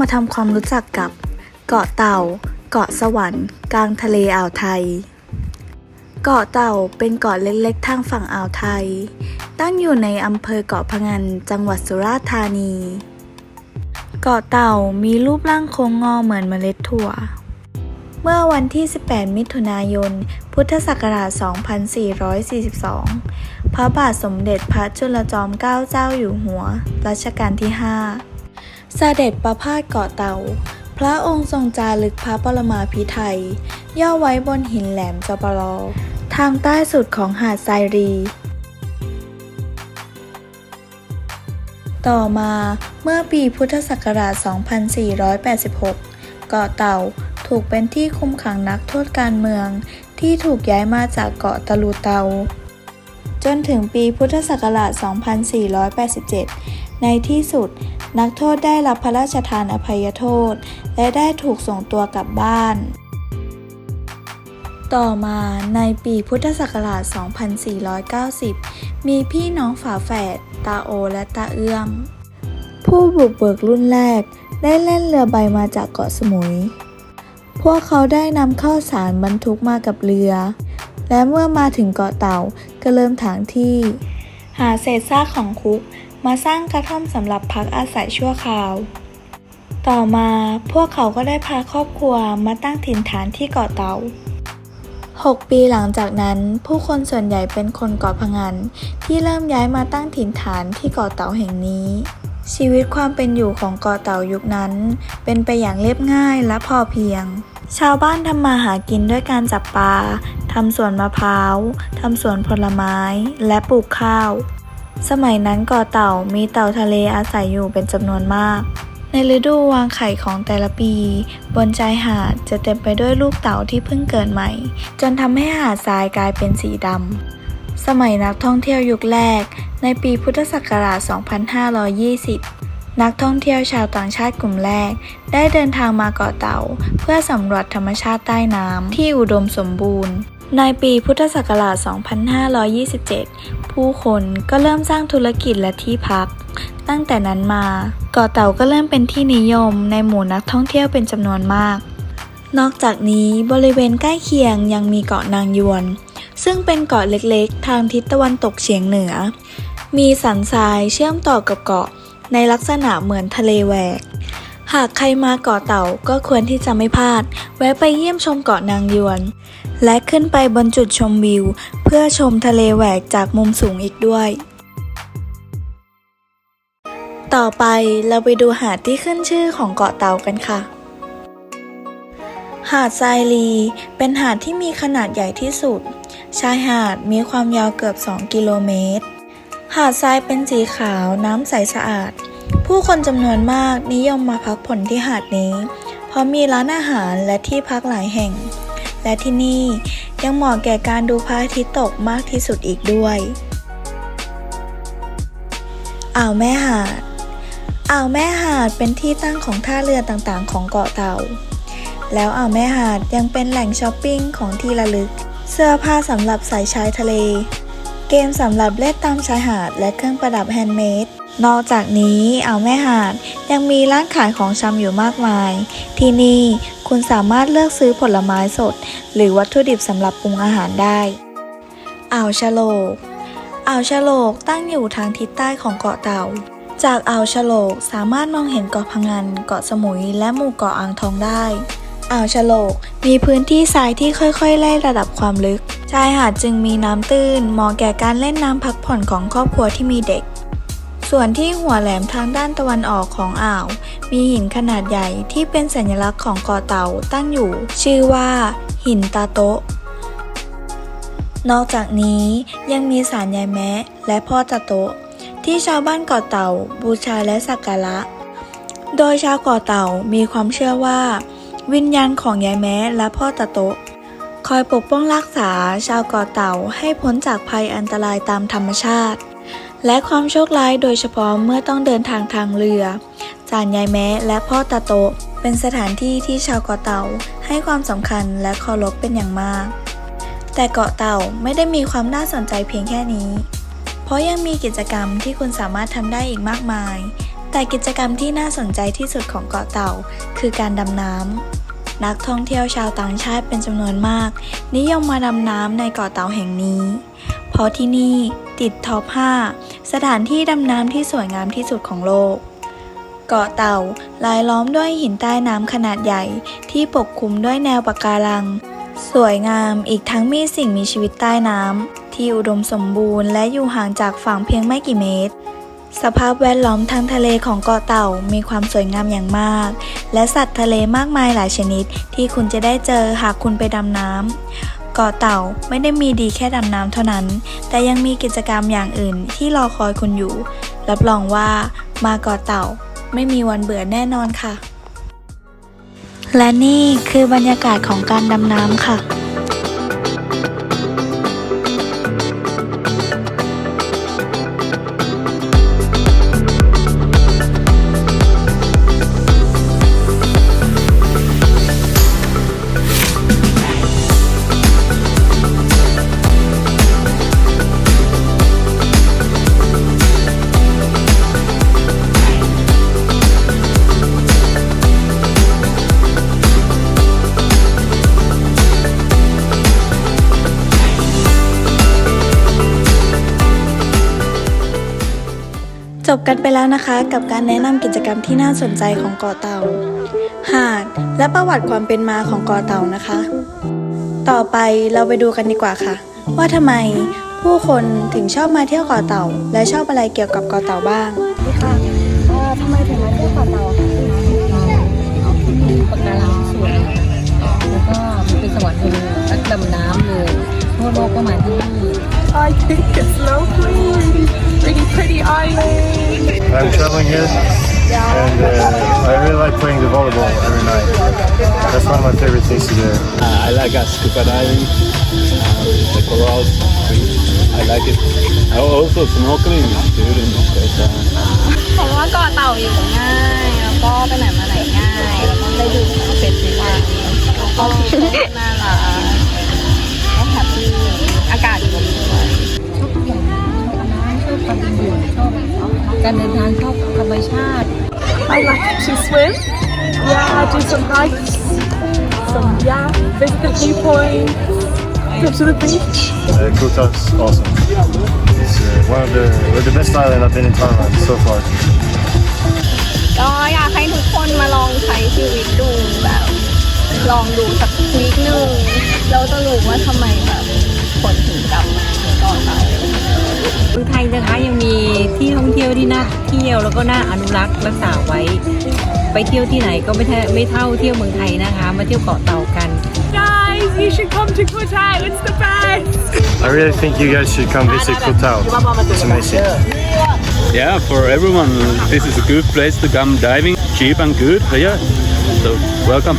มาทำความรู้จักกับ เกาะเต่า เกาะสวรรค์ กลางทะเลอ่าวไทย เกาะเต่าเป็นเกาะเล็กๆ ทางฝั่งอ่าวไทย ตั้งอยู่ในอำเภอเกาะพะงันจังหวัดสุราษฎร์ธานี เกาะเต่ามีรูปร่างโค้งงอเหมือนเมล็ดถั่ว เมื่อวันที่ 18 มิถุนายน พุทธศักราช 2442 พระบาทสมเด็จพระจุลจอมเกล้าเจ้าอยู่หัว รัชกาลที่ 5 เสด็จประพาสเกาะเต่า พระองค์ทรงจารึกพระปรมาภิไธยย่อไว้บนหินแหลมจปรอทางใต้สุดของหาดทรายรี ต่อมาเมื่อปีพุทธศักราช 2486 เกาะเต่าถูกเป็นที่คุมขังนักโทษการเมืองที่ถูกย้ายมาจากเกาะตะลูเตา จนถึงปีพุทธศักราช 2487 ในที่สุด นักโทษได้รับพระราชทานอภัยโทษ และได้ถูกส่งตัวกลับบ้าน ต่อมาในปีพุทธศักราช 2490 มีพี่น้องฝาแฝด ตาโอและตาเอื้อม ผู้บุกเบิกรุ่นแรกได้เล่นเรือใบมาจากเกาะสมุย พวกเขาได้นำข้าวสารบรรทุกมากับเรือ และเมื่อมาถึงเกาะเต่าก็เริ่มถางที่ หาเศษซากของคุก มาสร้างกระท่อมสำหรับพักอาศัยชั่วคราว ต่อมาพวกเขาก็ได้พาครอบครัวมาตั้งถิ่นฐานที่เกาะเต่า6 ปีหลังจากนั้น ผู้คนส่วนใหญ่เป็นคนเกาะพะงันที่เริ่มย้ายมาตั้งถิ่นฐานที่เกาะเต่าแห่งนี้ ชีวิตความเป็นอยู่ของเกาะเต่ายุคนั้น เป็นไปอย่างเรียบง่ายและพอเพียง ชาวบ้านทำมาหากินด้วยการจับปลาทำสวนมะพร้าวทำสวนผลไม้ และปลูกข้าว สมัยนั้นเกาะเต่ามีเต่าทะเลอาศัยอยู่เป็นจำนวนมาก ในฤดูวางไข่ของแต่ละปี บนชายหาดจะเต็มไปด้วยลูกเต่าที่เพิ่งเกิดใหม่ จนทำให้หาดทรายกลายเป็นสีดำ สมัยนักท่องเที่ยวยุคแรก ในปีพุทธศักราช 2520นักท่องเที่ยวชาวต่างชาติกลุ่มแรก ได้เดินทางมาเกาะเต่า เพื่อสำรวจธรรมชาติใต้น้ำที่อุดมสมบูรณ์ ในปีพุทธศักราช 2527 ผู้คนก็เริ่มสร้างธุรกิจและที่พัก ตั้งแต่นั้นมาเกาะเต่าก็เริ่มเป็นที่นิยมในหมู่นักท่องเที่ยวเป็นจำนวนมาก นอกจากนี้บริเวณใกล้เคียงยังมีเกาะนางยวน ซึ่งเป็นเกาะเล็กๆ ทางทิศตะวันตกเฉียงเหนือ มีสันทรายเชื่อมต่อกับเกาะในลักษณะเหมือนทะเลแหวก หากใครมาเกาะเต่าก็ควรที่จะไม่พลาด แวะไปเยี่ยมชมเกาะนางยวน และขึ้นไปบนจุดชมวิว เพื่อชมทะเลแหวกจากมุมสูงอีกด้วย ต่อไปเราไปดูหาดที่ขึ้นชื่อของเกาะเต่ากันค่ะ หาดทรายลี เป็นหาดที่มีขนาดใหญ่ที่สุด ชายหาดมีความยาวเกือบ 2 กิโลเมตร หาดทรายเป็นสีขาวน้ำใสสะอาด ผู้คนจำนวนมากนิยมมาพักผ่อนที่หาดนี้ เพราะมีร้านอาหารและที่พักหลายแห่ง และที่นี่ยังเหมาะแก่การดูพระอาทิตย์ตกมากที่สุดอีกด้วยอ่าวแม่หาดอ่าวแม่หาดเป็นที่ตั้งของท่าเรือต่างๆ ของเกาะเต่า แล้วอ่าวแม่หาดยังเป็นแหล่งช้อปปิ้งของที่ระลึก เสื้อผ้าสำหรับใส่ชายทะเล เกมสำหรับเล่นตามชายหาดและเครื่องประดับแฮนด์เมด นอกจากนี้อ่าวแม่หาดยังมีร้านขายของชำอยู่มากมาย ที่นี่คุณสามารถเลือกซื้อผลไม้สด หรือวัตถุดิบสำหรับปรุงอาหารได้ อ่าวชะโลก อ่าวชะโลกตั้งอยู่ทางทิศใต้ของเกาะเต่า จากอ่าวฉลกสามารถมองเห็นเกาะพะงันเกาะสมุย และหมู่เกาะอ่างทองได้ อ่าวฉลกมีพื้นที่ทรายที่ค่อยๆ ไล่ระดับความลึก ชายหาดจึงมีน้ำตื้นเหมาะแก่การเล่นน้ำพักผ่อนของครอบครัวที่มีเด็ก ส่วนที่หัวแหลมทางด้านตะวันออกของอ่าว มีหินขนาดใหญ่ที่เป็นสัญลักษณ์ของเกาะเต่าตั้งอยู่ ชื่อว่า หินตาโตะนอกจากนี้ยังมีศาลยายแมะและพ่อตาโตะที่ชาวบ้านเกาะเต่าบูชาและสักการะ โดยชาวเกาะเต่ามีความเชื่อว่า วิญญาณของยายแม้และพ่อตาโตะคอยปกป้องรักษาชาวเกาะเต่าให้พ้นจากภัยอันตรายตามธรรมชาติ และความโชคร้ายโดยเฉพาะเมื่อต้องเดินทางทางเรือศาลยายแม้และพ่อตาโตเป็นสถานที่ที่ชาวเกาะเต่าให้ความสำคัญและเคารพเป็นอย่างมาก แต่เกาะเต่าไม่ได้มีความน่าสนใจเพียงแค่นี้ เพราะยังมีกิจกรรมที่คุณสามารถทำได้อีกมากมาย แต่กิจกรรมที่น่าสนใจที่สุดของเกาะเต่า คือการดำน้ำนักท่องเที่ยวชาวต่างชาติเป็นจำนวนมาก นิยมมาดำน้ำในเกาะเต่าแห่งนี้ เพราะที่นี่ ติดท็อป 5 สถานที่ดำน้ำที่สวยงามที่สุดของโลก เกาะเต่าลายล้อมด้วยหินใต้น้ำขนาดใหญ่ ที่ปกคลุมด้วยแนวปะการัง สวยงามอีกทั้งมีสิ่งมีชีวิตใต้น้ำที่อุดมสมบูรณ์และอยู่ห่างจากฝั่งเพียงไม่กี่เมตรสภาพแวดล้อมทางทะเลของเกาะเต่ามีความสวยงามอย่างมาก และสัตว์ทะเลมากมายหลายชนิดที่คุณจะได้เจอหากคุณไปดำน้ำ เกาะเต่าไม่ได้มีดีแค่ดำน้ำเท่านั้น แต่ยังมีกิจกรรมอย่างอื่นที่รอคอยคุณอยู่ รับรองว่ามาเกาะเต่าไม่มีวันเบื่อแน่นอนค่ะ และนี่คือบรรยากาศของการดำน้ำค่ะ จบกันไปแล้วนะคะกับการแนะนำกิจกรรมที่น่าสนใจของเกาะเต่า หาดและประวัติความเป็นมาของเกาะเต่านะคะ ต่อไปเราไปดูกันดีกว่าค่ะ ว่าทำไมผู้คนถึงชอบมาเที่ยวเกาะเต่า และชอบอะไรเกี่ยวกับเกาะเต่าบ้าง my favorite things to do. Uh, I like uh, scuba diving, uh, the corals, I like it. Oh, Also snorkeling is good in this place. Uh, เพราะว่าเกาะเต่าอยู่ง่ายแล้วก็ไปไหนมาไหนง่ายแล้วก็ได้ดูเฟสติวัลแล้วก็น่ารักก็แฮปปี้อากาศดีด้วยชอบทุกอย่างชอบน้ำชอบความเป็นอยู่ชอบการเดินทางชอบธรรมชาติ I like to swim yeah do some hikes some yeah visit the viewpoint go to the beach Uh, Kota's awesome. It's uh, one of the we're the best island I've been in Thailand so far. ก็อยากให้ทุกคนมาลองใช้ชีวิตดูแบบ ลองดูสักวีคหนึ่งเราจะรู้ว่าทำไมแบบคนถึงกลับมาเกาะเต่าเมืองไทยนะคะยังมีที่ท่องเที่ยวที่น่าเที่ยวแล้วก็น่าอนุรักษ์รักษาไว้ ไปเที่ยวที่ไหนก็ไม่แท้ไม่เท่าเที่ยวเมืองไทยนะคะ มาเที่ยวเกาะเต่ากัน guys you should come to Koh Tao it's the best I really think you guys should come visit Koh Tao. It's amazing. yeah, for everyone, this is a good place to come diving, cheap and good. Yeah, so welcome.